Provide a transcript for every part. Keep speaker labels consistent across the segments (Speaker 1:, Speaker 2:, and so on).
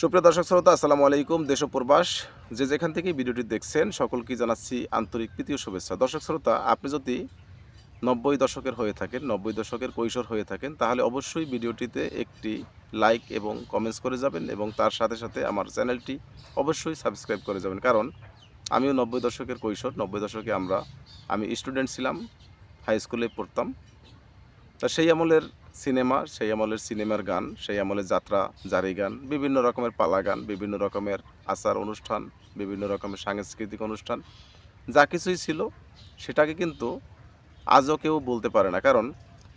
Speaker 1: সুপ্রিয় দর্শক শ্রোতা, আসসালামু আলাইকুম। দেশ প্রবাস, যে যেখান থেকে ভিডিওটি দেখছেন, সকলকে জানাচ্ছি আন্তরিক প্রীতি শুভেচ্ছা। দর্শক শ্রোতা, আপনি যদি নব্বই দশকের হয়ে থাকেন, নব্বই দশকের কৈশোর হয়ে থাকেন, তাহলে অবশ্যই ভিডিওটিতে একটি লাইক এবং কমেন্টস করে যাবেন এবং তার সাথে সাথে আমার চ্যানেলটি অবশ্যই সাবস্ক্রাইব করে যাবেন। কারণ আমিও নব্বই দশকের কৈশোর, নব্বই দশকে আমরা, আমি স্টুডেন্ট ছিলাম, হাই স্কুলে পড়তাম। তা সেই আমলের সিনেমা, সেই আমলের সিনেমার গান, সেই আমলের যাত্রা, জারি গান, বিভিন্ন রকমের পালা গান, বিভিন্ন রকমের আচার অনুষ্ঠান, বিভিন্ন রকমের সাংস্কৃতিক অনুষ্ঠান, যা কিছুই ছিল, সেটাকে কিন্তু আজও কেউ বলতে পারে না। কারণ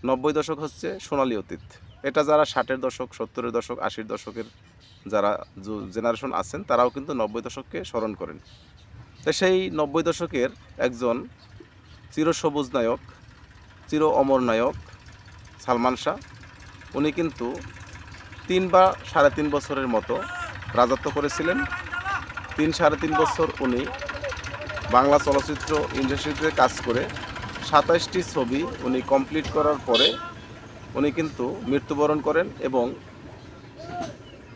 Speaker 1: নব্বই দশক হচ্ছে সোনালী অতীত। এটা যারা ষাটের দশক, সত্তরের দশক, আশির দশকের যারা জেনারেশন আছেন, তারাও কিন্তু নব্বই দশককে স্মরণ করেন। তো সেই নব্বই দশকের একজন চিরসবুজ নায়ক, চির অমর নায়ক সালমান শাহ, উনি কিন্তু তিন বা সাড়ে তিন বছরের মতো রাজত্ব করেছিলেন। তিন সাড়ে তিন বছর উনি বাংলা চলচ্চিত্র ইন্ডাস্ট্রিতে কাজ করে সাতাশটি ছবি উনি কমপ্লিট করার পরে উনি কিন্তু মৃত্যুবরণ করেন এবং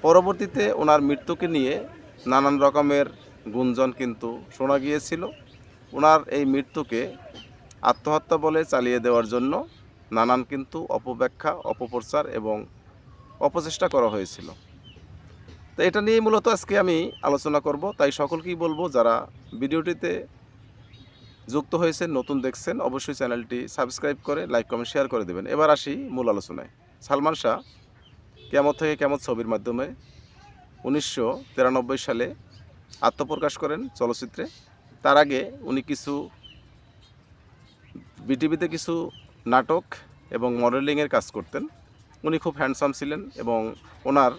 Speaker 1: পরবর্তীতে ওনার মৃত্যুকে নিয়ে নানান রকমের গুঞ্জন কিন্তু শোনা গিয়েছিল। ওনার এই মৃত্যুকে আত্মহত্যা বলে চালিয়ে দেওয়ার জন্য নানান কিন্তু অপব্যাখ্যা, অপপ্রচার এবং অপচেষ্টা করা হয়েছিল। তো এটা নিয়ে মূলত আজকে আমি আলোচনা করব। তাই সকলকেই বলব, যারা ভিডিওটিতে যুক্ত হয়েছেন, নতুন দেখছেন, অবশ্যই চ্যানেলটি সাবস্ক্রাইব করে লাইক, কমেন্ট, শেয়ার করে দেবেন। এবার আসি মূল আলোচনায়। সালমান শাহ কেমন থেকে কেমন ছবির মাধ্যমে উনিশশো তিরানব্বই সালে আত্মপ্রকাশ করেন চলচ্চিত্রে। তার আগে উনি কিছু, বিটিভিতে কিছু নাটক এবং মডেলিংয়ের কাজ করতেন। উনি খুব হ্যান্ডসাম ছিলেন এবং ওনার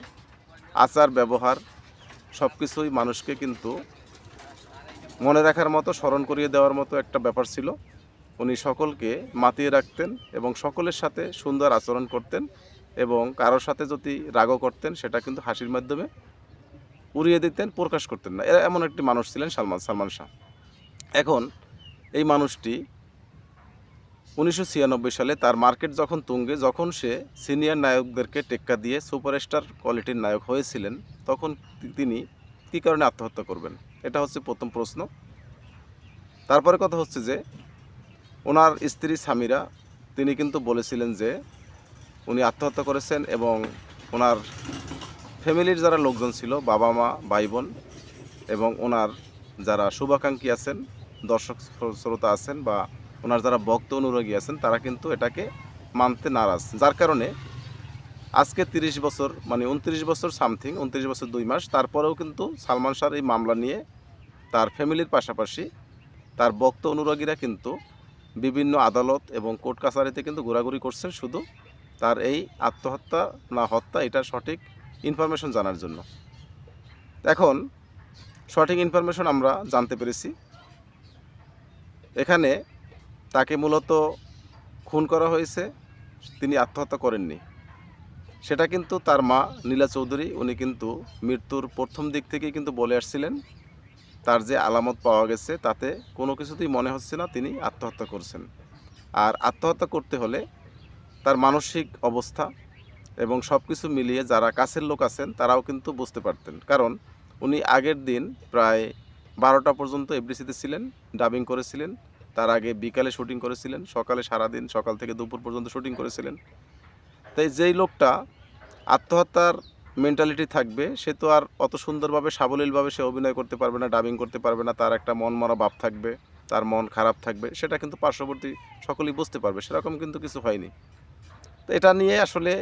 Speaker 1: আচার, ব্যবহার সব কিছুই মানুষকে কিন্তু মনে রাখার মতো, স্মরণ করিয়ে দেওয়ার মতো একটা ব্যাপার ছিল। উনি সকলকে মাতিয়ে রাখতেন এবং সকলের সাথে সুন্দর আচরণ করতেন এবং কারোর সাথে যদি রাগও করতেন, সেটা কিন্তু হাসির মাধ্যমে উড়িয়ে দিতেন, প্রকাশ করতেন না। এরা এমন একটি মানুষ ছিলেন সালমান সালমান শাহ। এখন এই মানুষটি উনিশশো ছিয়ানব্বই সালে তার মার্কেট যখন তুঙ্গে, যখন সে সিনিয়র নায়কদেরকে টেক্কা দিয়ে সুপারস্টার কোয়ালিটির নায়ক হয়েছিলেন, তখন তিনি কী কারণে আত্মহত্যা করবেন? এটা হচ্ছে প্রথম প্রশ্ন। তারপরে কথা হচ্ছে যে, ওনার স্ত্রী স্বামীরা তিনি কিন্তু বলেছিলেন যে, উনি আত্মহত্যা করেছেন এবং ওনার ফ্যামিলির যারা লোকজন ছিল, বাবা মা ভাই বোন এবং ওনার যারা শুভাকাঙ্ক্ষী আছেন, দর্শক শ্রোতা আছেন বা ওনার যারা ভক্ত অনুরাগী আছেন, তারা কিন্তু এটাকে মানতে নারাজ। যার কারণে আজকে তিরিশ বছর মানে উনত্রিশ বছর সামথিং, উনত্রিশ বছর দুই মাস, তারপরেও কিন্তু সালমান শাহর এই মামলা নিয়ে তার ফ্যামিলির পাশাপাশি তার ভক্ত অনুরাগীরা কিন্তু বিভিন্ন আদালত এবং কোর্ট কাছারিতে কিন্তু ঘোরাঘুরি করছেন শুধু তার এই আত্মহত্যা না হত্যা, এটা সঠিক ইনফরমেশন জানার জন্য। এখন সঠিক ইনফরমেশন আমরা জানতে পেরেছি। এখানে তাকে মূলত খুন করা হয়েছে, তিনি আত্মহত্যা করেননি। সেটা কিন্তু তার মা নীলা চৌধুরী, উনি কিন্তু মৃত্যুর প্রথম দিক থেকেই কিন্তু বলে আসছিলেন, তার যে আলামত পাওয়া গেছে তাতে কোনো কিছুতেই মনে হচ্ছে না তিনি আত্মহত্যা করছেন। আর আত্মহত্যা করতে হলে তার মানসিক অবস্থা এবং সব কিছু মিলিয়ে যারা কাছের লোক আছেন তারাও কিন্তু বুঝতে পারতেন। কারণ উনি আগের দিন প্রায় বারোটা পর্যন্ত এফডিসিতে ছিলেন, ডাবিং করেছিলেন। তার আগে বিকালে শুটিং করেছিলেন, সকালে সারাদিন, সকাল থেকে দুপুর পর্যন্ত শুটিং করেছিলেন। তাই যেই লোকটা আত্মহত্যার মেন্টালিটি থাকবে, সে তো আর অত সুন্দরভাবে, সাবলীলভাবে সে অভিনয় করতে পারবে না ডাবিং করতে পারবে না, তার একটা মন মরা ভাব থাকবে, তার মন খারাপ থাকবে, সেটা কিন্তু পার্শ্ববর্তী সকলেই বুঝতে পারবে, সেরকম কিন্তু কিছু হয়নি। তো এটা নিয়ে আসলে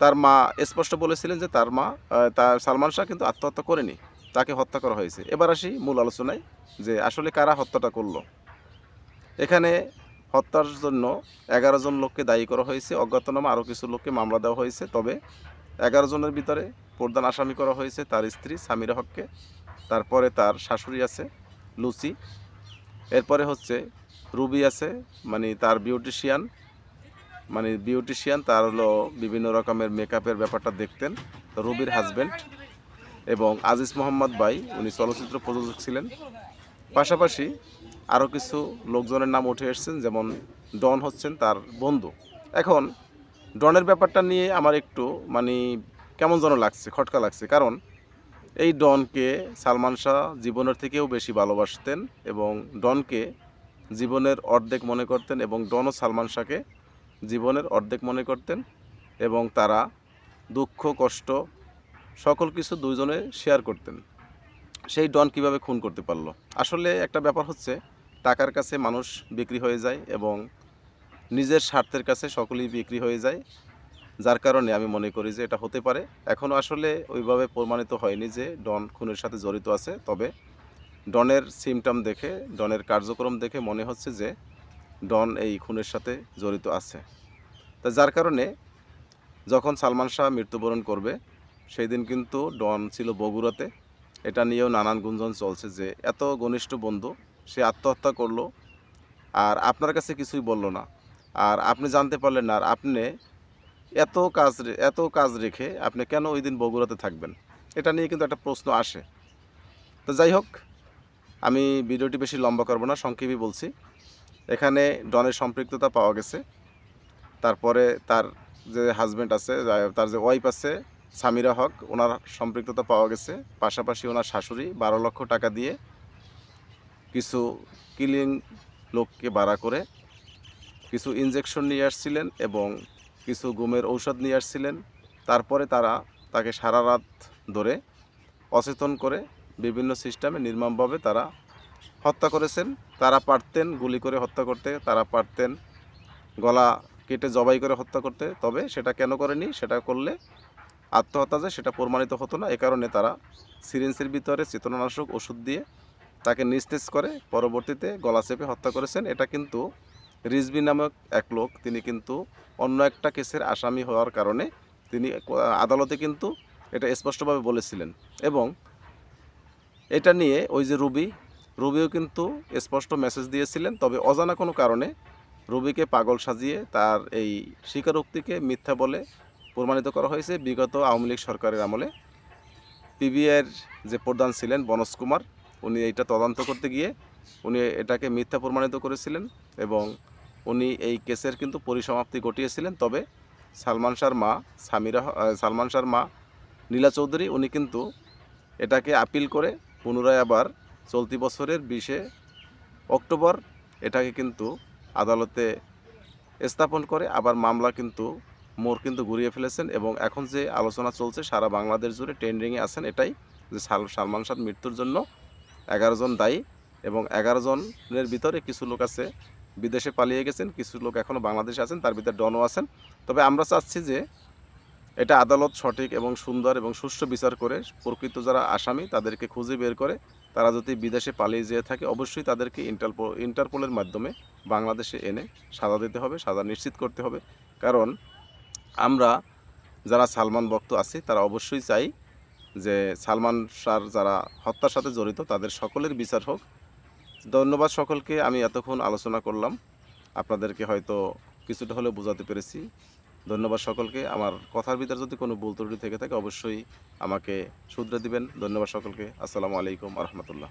Speaker 1: তার মা স্পষ্ট বলেছিলেন যে তার মা তার সালমান শাহ কিন্তু আত্মহত্যা করেনি, তাকে হত্যা করা হয়েছে। এবার আসি মূল আলোচনায় যে আসলে কারা হত্যাটা করল। এখানে হত্যার জন্য এগারো জন লোককে দায়ী করা হয়েছে, অজ্ঞাতনামা আরও কিছু লোককে মামলা দেওয়া হয়েছে। তবে এগারো জনের ভিতরে প্রধান আসামি করা হয়েছে তার স্ত্রী সামিরা হককে, তারপরে তার শাশুড়ি আছে, লুচি। এরপরে হচ্ছে রুবি আছে মানে তার বিউটিশিয়ান। মানে বিউটিশিয়ান, তার হলো বিভিন্ন রকমের মেকআপের ব্যাপারটা দেখতেন, রুবির হাজব্যান্ড এবং আজিজ মোহাম্মদ বাই উনি চলচ্চিত্র প্রযোজক ছিলেন। পাশাপাশি আরও কিছু লোকজনের নাম উঠে এসেছেন, যেমন ডন হচ্ছেন তার বন্ধু। এখন, ডনের ব্যাপারটা নিয়ে আমার একটু মানে কেমন যেন লাগছে, খটকা লাগছে। কারণ, এই ডনকে সালমান শাহ জীবনের থেকেও বেশি ভালোবাসতেন এবং ডনকে জীবনের অর্ধেক মনে করতেন এবং ডনও সালমান শাহকে জীবনের অর্ধেক মনে করতেন এবং তারা দুঃখ, কষ্ট, সকল কিছু দুইজনে শেয়ার করতেন। সেই ডন কীভাবে খুন করতে পারল? আসলে একটা ব্যাপার হচ্ছে টাকার কাছে মানুষ বিক্রি হয়ে যায় এবং নিজের স্বার্থের কাছে সকলেই বিক্রি হয়ে যায়। যার কারণে আমি মনে করি যে এটা হতে পারে। এখনও আসলে ওইভাবে প্রমাণিত হয়নি যে ডন খুনের সাথে জড়িত আছে। তবে ডনের সিমটম দেখে, ডনের কার্যক্রম দেখে মনে হচ্ছে যে ডন এই খুনের সাথে জড়িত আছে। তা যার কারণে যখন সালমান শাহ মৃত্যুবরণ করবে সেই দিন কিন্তু ডন ছিল বগুড়াতে। এটা নিয়েও নানান গুঞ্জন চলছে যে এত ঘনিষ্ঠ বন্ধু সে আত্মহত্যা করল আর আপনার কাছে কিছুই বলল না। আর আপনি জানতে পারলেন না আর আপনি এত কাজ এত কাজ রেখে আপনি কেন ওই দিন বগুড়াতে থাকবেন? এটা নিয়ে কিন্তু একটা প্রশ্ন আসে। তো যাই হোক, আমি ভিডিওটি বেশি লম্বা করব না, সংক্ষেপে বলছি। এখানে ডনের সম্পৃক্ততা পাওয়া গেছে। তারপরে তার যে হাজব্যান্ড আছে তার যে ওয়াইফ আছে, সামিরা হক, ওনার সম্পৃক্ততা পাওয়া গেছে। পাশাপাশি ওনার শাশুড়ি, বারো লক্ষ টাকা দিয়ে কিছু কিলিং লোককে ভাড়া করে কিছু ইনজেকশন নিয়ে আসছিলেন এবং কিছু ঘুমের ঔষধ নিয়ে আসছিলেন। তারপরে তারা তাকে সারা রাত ধরে অচেতন করে বিভিন্ন সিস্টেমে নির্মমভাবে তারা হত্যা করেছেন। তারা পারতেন গুলি করে হত্যা করতে, তারা পারতেন গলা কেটে জবাই করে হত্যা করতে, তবে সেটা কেন করেনি? সেটা করলে আত্মহত্যা যে, সেটা প্রমাণিত হতো না। এ কারণে তারা সিরিঞ্জের ভিতরে চেতনানাশক ওষুধ দিয়ে তাকে নিস্তেজ করে, পরবর্তীতে গলা চেপে হত্যা করেছেন। এটা কিন্তু রিজবি নামক এক লোক, তিনি কিন্তু অন্য একটা কেসের আসামি হওয়ার কারণে তিনি আদালতে কিন্তু এটা স্পষ্টভাবে বলেছিলেন। এবং এটা নিয়ে ওই যে রুবি, রুবিও কিন্তু স্পষ্ট মেসেজ দিয়েছিলেন, তবে অজানা কোনো কারণে রুবিকে পাগল সাজিয়ে তার এই স্বীকারোক্তিকে মিথ্যা বলে প্রমাণিত করা হয়েছে। বিগত আওয়ামী লীগ সরকারের আমলে পিবিআইয়ের যে প্রধান ছিলেন বনজ কুমার উনি এইটা তদন্ত করতে গিয়ে উনি এটাকে মিথ্যা প্রমাণিত করেছিলেন এবং উনি এই কেসের কিন্তু পরিসমাপ্তি ঘটিয়েছিলেন। তবে সালমান শাহর মা, সামিরা সালমান শাহর মা নীলা চৌধুরী, উনি কিন্তু এটাকে আপিল করে পুনরায় আবার চলতি বছরের বিশে অক্টোবর এটাকে কিন্তু আদালতে স্থাপন করে, আবার মামলা কিন্তু মোর কিন্তু ঘুরিয়ে ফেলেছেন এবং এখন যে আলোচনা চলছে, সারা বাংলাদেশ জুড়ে ট্রেন্ডিংয়ে আছেন এটাই যে সাল- সালমান শাহর মৃত্যুর জন্য এগারো জন দায়ী এবং এগারো জনের ভিতরে কিছু লোক আছে, বিদেশে পালিয়ে গেছেন, কিছু লোক এখনও বাংলাদেশে আছেন, তার ভিতরে ডনও আছেন। তবে আমরা চাচ্ছি যে এটা আদালত সঠিক এবং সুন্দর এবং সুষ্ঠু বিচার করে প্রকৃত যারা আসামি তাদেরকে খুঁজে বের করে, তারা যদি বিদেশে পালিয়ে যেয়ে থাকে, অবশ্যই তাদেরকে ইন্টারপো, ইন্টারপোলের মাধ্যমে বাংলাদেশে এনে সাজা দিতে হবে, সাজা নিশ্চিত করতে হবে। কারণ আমরা যারা সালমান ভক্ত আছি, তারা অবশ্যই চাই যে সালমান শাহর যারা হত্যার সাথে জড়িত, তাদের সকলের বিচার হোক। ধন্যবাদ সকলকে, আমি এতক্ষণ আলোচনা করলাম। আপনাদেরকে হয়তো কিছুটা হলেও বোঝাতে পেরেছি। ধন্যবাদ সকলকে। আমার কথার ভিতরে যদি কোনো ভুল ত্রুটি থেকে থাকে, অবশ্যই আমাকে শুধরে দিবেন। ধন্যবাদ সকলকে। আসসালামু আলাইকুম রহমতুল্লাহ।